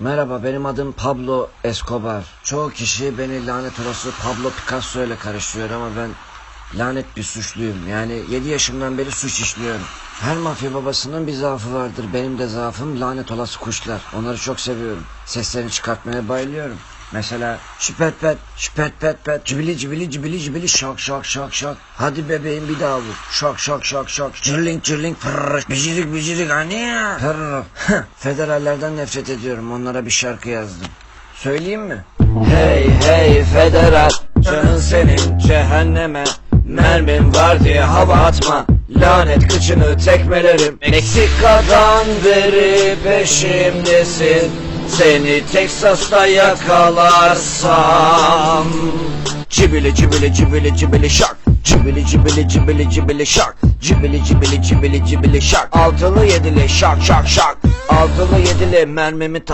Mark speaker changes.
Speaker 1: Merhaba benim adım Pablo Escobar. Çoğu kişi beni lanet olası Pablo Picasso ile karıştırıyor ama ben lanet bir suçluyum. Yani 7 yaşımdan beri suç işliyorum. Her mafya babasının bir zaafı vardır. Benim de zaafım lanet olası kuşlar. Onları çok seviyorum. Seslerini çıkartmaya bayılıyorum. Mesela şüpet pet, şüpet pet pet, cibili cibili cibili cibili şak şak şak şak. Hadi bebeğim bir daha vur. Şak şak şak şak. Cırling cırling pırr. Bicirik bicirik hani ya. Pırr. Federallerden nefret ediyorum. Onlara bir şarkı yazdım. Söyleyeyim mi? Hey hey federal Canın senin cehenneme Mermim var diye hava atma Lanet kıçını tekmelerim Meksika'dan beri peşimdesin Seni Teksas'ta yakalarsam Cibili cibili cibili cibili şak. Cibili cibili cibili cibili şak. Cibili cibili cibili cibili şak. Altılı yedili şak şak şak. Altılı yedili mermimi ta